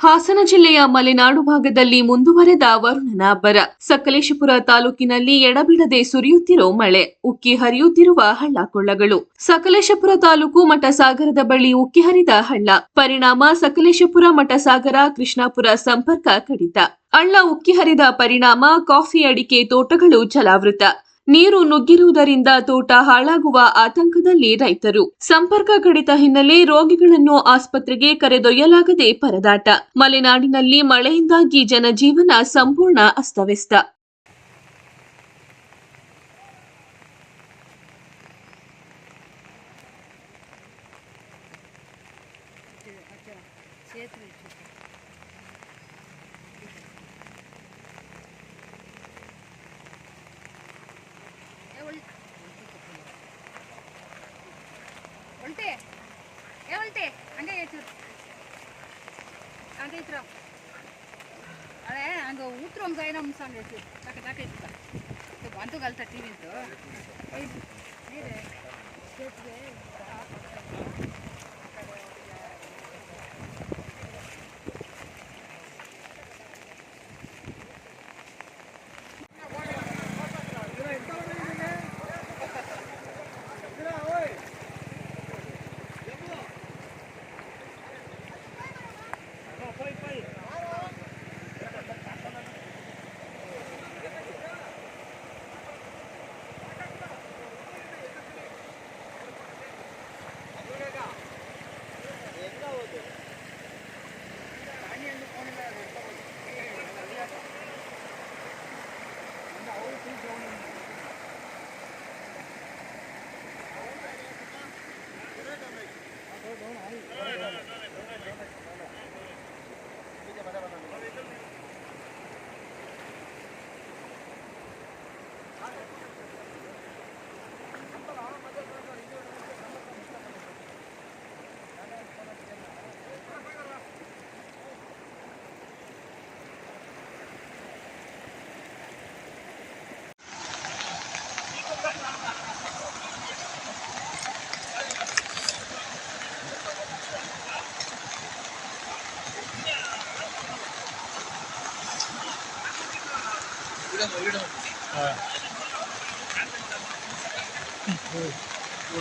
ಹಾಸನ ಜಿಲ್ಲೆಯ ಮಲೆನಾಡು ಭಾಗದಲ್ಲಿ ಮುಂದುವರೆದ ವರುಣನ ಅಬ್ಬರ ಸಕಲೇಶಪುರ ತಾಲೂಕಿನಲ್ಲಿ ಎಡಬಿಡದೆ ಸುರಿಯುತ್ತಿರೋ ಮಳೆ. ಉಕ್ಕಿ ಹರಿಯುತ್ತಿರುವ ಹಳ್ಳ ಕೊಳ್ಳಗಳು ಸಕಲೇಶಪುರ ತಾಲೂಕು ಮಠಸಾಗರದ ಬಳಿ ಉಕ್ಕಿ ಹರಿದ ಹಳ್ಳ. ಪರಿಣಾಮ ಸಕಲೇಶಪುರ ಮಠಸಾಗರ, ಕೃಷ್ಣಾಪುರ ಸಂಪರ್ಕ ಕಡಿತ. ಹಳ್ಳ ಉಕ್ಕಿ ಹರಿದ ಪರಿಣಾಮ ಕಾಫಿ ಅಡಿಕೆ ತೋಟಗಳು ಜಲಾವೃತ. ನೀರು ನುಗ್ಗಿರುವುದರಿಂದ ತೋಟ ಹಾಳಾಗುವ ಆತಂಕದಲ್ಲಿ ರೈತರು. ಸಂಪರ್ಕ ಕಡಿತ ಹಿನ್ನೆಲೆ ರೋಗಿಗಳನ್ನು ಆಸ್ಪತ್ರೆಗೆ ಕರೆದೊಯ್ಯಲಾಗದೆ ಪರದಾಟ. ಮಲೆನಾಡಿನಲ್ಲಿ ಮಳೆಯಿಂದಾಗಿ ಜನಜೀವನ ಸಂಪೂರ್ಣ ಅಸ್ತವ್ಯಸ್ತ. వదిలితే అంగే చేతురు అంగే ఇచ్చురా అదే అంగ ఊత్రం సైనా ముసాన్ చేసి టక టక ఇస్తా బంతు కలుతా టీవీతో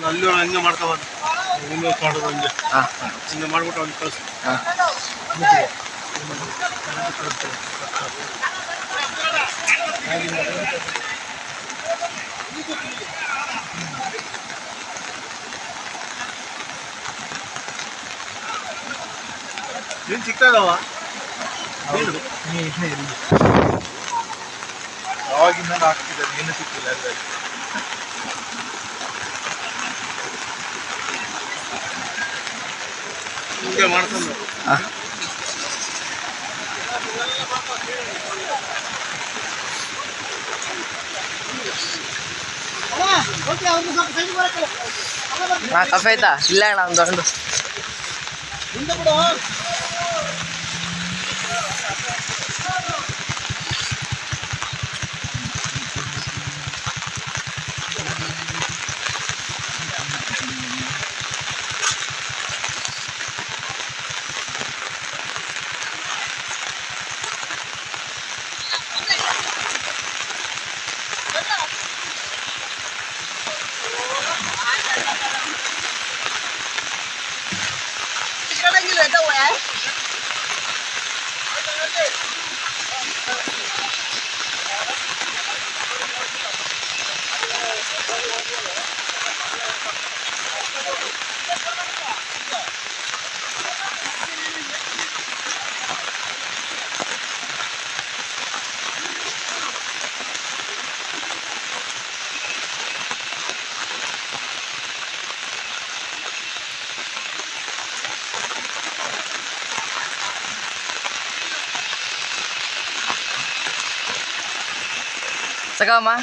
ಅಲ್ಲಿ ಹಂಗೆ ಮಾಡ್ತಾ ಬಂದ ಹಿಂಗೆ ಮಾಡೋದು ಹಂಗೆ ಹಿಂಗೆ ಮಾಡ್ಬಿಟ್ಟು ಅವ್ನಿಗೆ ಸಿಗ್ತಾ ಇದಾವ ನೀನು ಯಾವಾಗಿಂದ ಆಗ್ತಿದ್ದಾರೆ ಏನು ಸಿಕ್ಕಿಲ್ಲ ಅದರಲ್ಲಿ. ಮಾಡ್ಕೊಂಡು ಹಾ ಕಫೆ ಆಯ್ತಾ? ಇಲ್ಲ ಅಣ್ಣ ಒಂದು 这个吗？